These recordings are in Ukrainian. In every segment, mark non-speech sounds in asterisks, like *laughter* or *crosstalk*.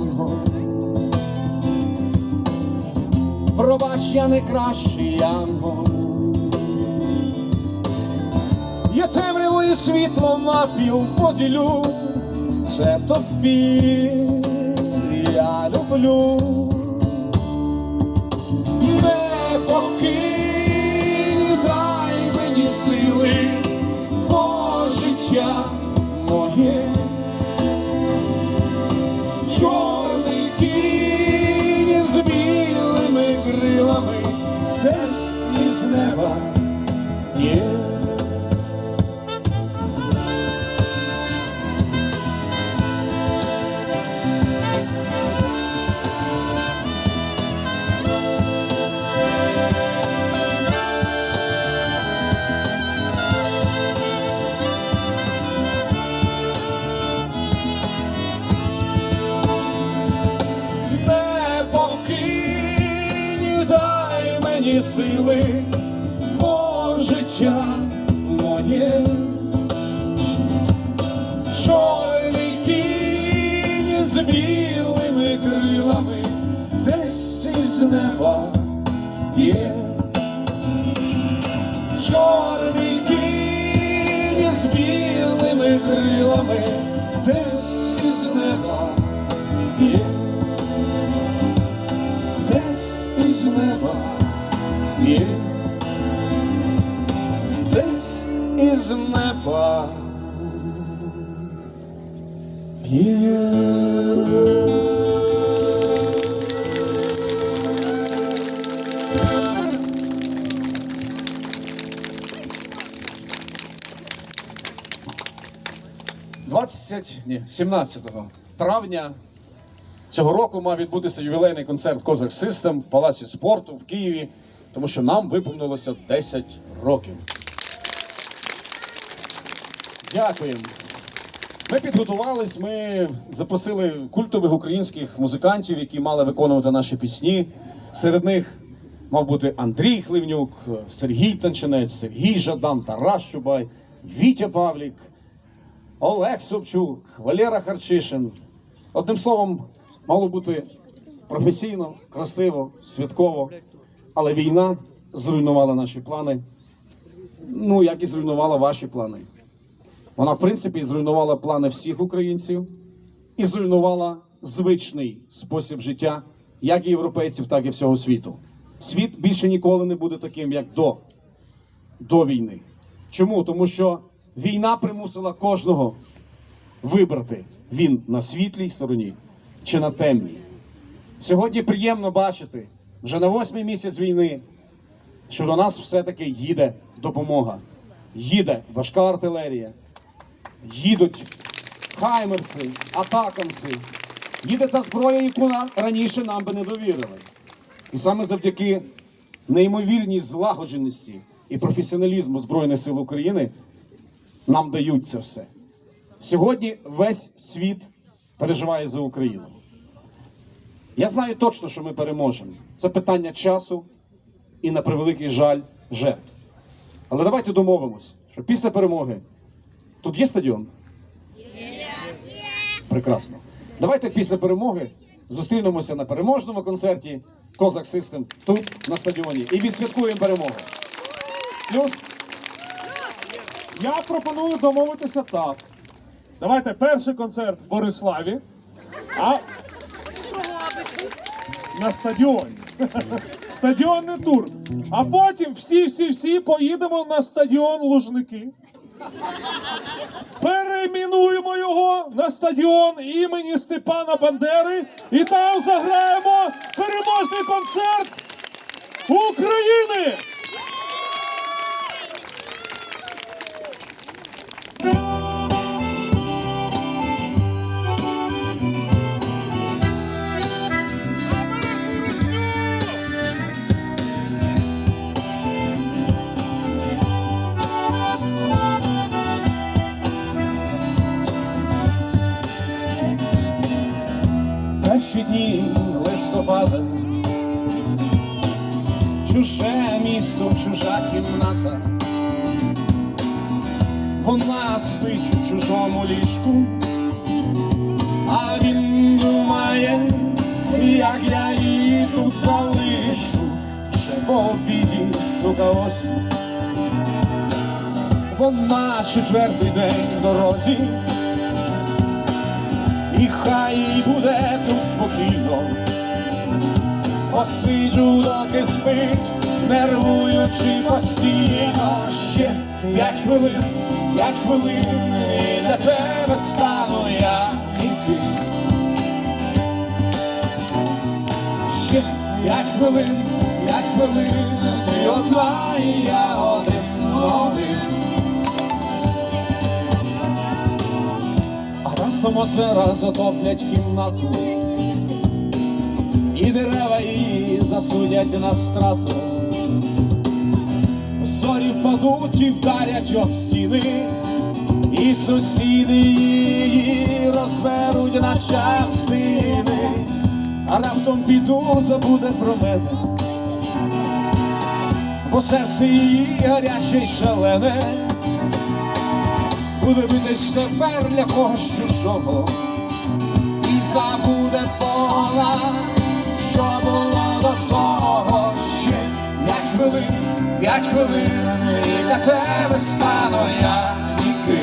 янгол. Пробач, я не кращий янгол. Я темрявою світло навпіл поділю, це тобі я люблю. Є. не покинь, дай мені сили, життя моє. Чорний кінь з білими крилами десь із неба є. Чорний кінь з білими крилами десь із неба є десь із неба є, із неба є. Двадцять ні, 17 травня Цього року мав відбутися ювілейний концерт Козак Систем в Палаці спорту в Києві, тому що нам виповнилося 10 років. Дякуємо. Ми підготувались, ми запросили культових українських музикантів, які мали виконувати наші пісні. Серед них мав бути Андрій Хливнюк, Сергій Танчинець, Сергій Жадан, Тарас Чубай, Вітя Павлік, Олег Собчук, Валера Харчишин. Одним словом, мало бути професійно, красиво, святково. Але війна зруйнувала наші плани. Ну, як і зруйнувала ваші плани. Вона, в принципі, зруйнувала плани всіх українців і зруйнувала звичний спосіб життя, як європейців, так і всього світу. Світ більше ніколи не буде таким, як до, до війни. Чому? Тому що війна примусила кожного вибрати він на світлій стороні чи на темній. Сьогодні приємно бачити вже на восьмий місяць війни, що до нас все-таки їде допомога. Їде важка артилерія, їдуть хаймерси, атакамси, їде та зброя, яку нам раніше нам би не довірили. І саме завдяки неймовірній злагодженості і професіоналізму Збройних сил України нам дають це все. Сьогодні весь світ переживає за Україну. Я знаю точно, що ми переможемо. Це питання часу і, на превеликий жаль, жертв. Але давайте домовимось, що після перемоги тут є стадіон? Прекрасно. Давайте після перемоги зустрінемося на переможному концерті Козак Систем тут, на стадіоні, і відсвяткуємо перемогу. Плюс Я пропоную домовитися так. Давайте перший концерт в Бориславі, а на стадіоні. *laughs* Стадіонний тур. А потім всі-всі-всі поїдемо на стадіон Лужники. Перейменуємо його на стадіон імені Степана Бандери і там заграємо переможний концерт України! Перші дні листопада, чуже місто, чужа кімната. Вона спить в чужому ліжку, а він думає як я її тут залишу, ще по обіді, сука, осінь. Вона четвертий день в дорозі, і хай буде тут спокійно. Посиджу, доки спить, нервуючи постійно. Ще п'ять хвилин, п'ять хвилин, і для тебе стану я ніки. Ще п'ять хвилин, п'ять хвилин, ти одна і я один. А раптом озера затоплять кімнату, і дерева її засудять на страту. Зорі впадуть і вдарять об стіни, і сусіди її розберуть на частини, а раптом піду забуде про мене, бо серце її гаряче й шалене буде битись тепер для когось чужого і забуде вона, що було до того ще п'ять хвилин, п'ять хвилин, і для тебе стану я ніки.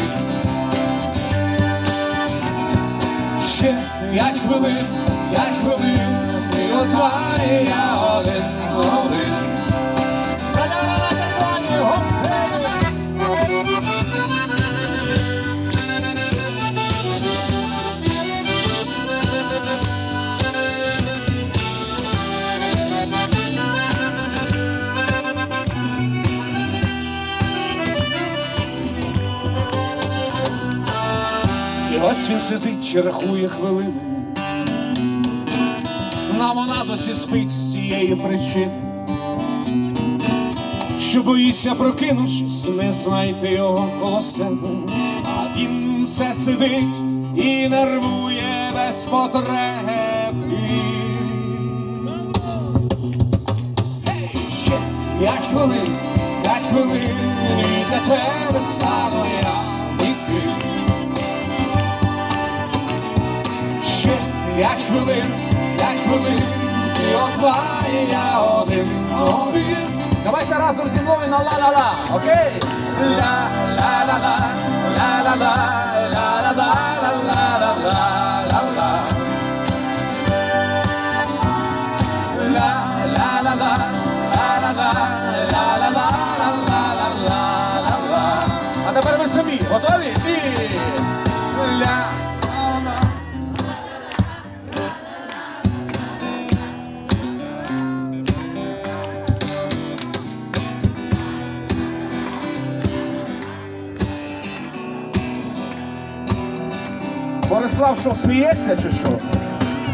Ще п'ять хвилин, п'ять хвилин, ти одна я один, ось він сидить, чи рахує хвилини. На вона досі спить з тієї причини, що боїться прокинувшись, не знайти його коло себе. А він все сидить і нервує без потреби. Ще п'ять хвилин, п'ять хвилин, і для тебе стану я п'ять хвилин, п'ять хвилин, і і я один, один. Давайте разом зі мною на ла-ла-ла, окей? Ла-ла-ла-ла, ла-ла-ла, ла-ла-ла, ла-ла-ла, ла-ла. Ла-ла-ла-ла, ла-ла-ла, готові? Борислав що, сміється чи що?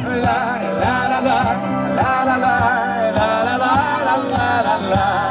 Ла-ла-ла-ла, ла-ла-ла, ла-ла-ла, ла-ла-ла, ла-ла.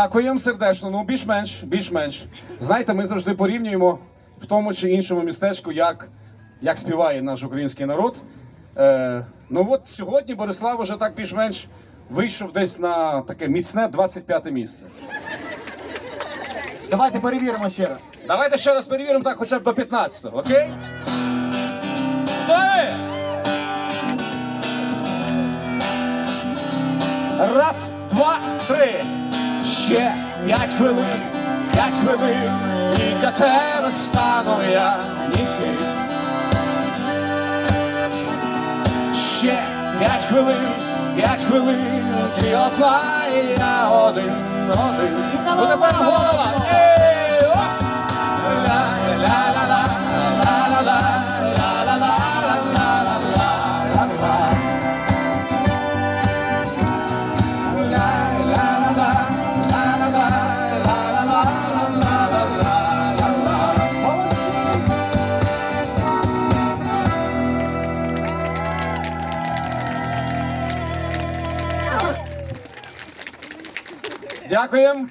Дякуємо сердечно. Ну, більш-менш, більш-менш. Знаєте, ми завжди порівнюємо в тому чи іншому містечку, як, як співає наш український народ. Е, ну от сьогодні Борислав вже так більш-менш вийшов десь на таке міцне 25 місце. Давайте перевіримо ще раз. Давайте ще раз перевіримо так хоча б до 15-го, окей? Готові? Раз, два, три. Ще п'ять хвилин, п'ять хвилин, і для тебе стану я ніки. Ще п'ять хвилин, п'ять хвилин, ти одна і я один, один. Ну тепер Дякуємо.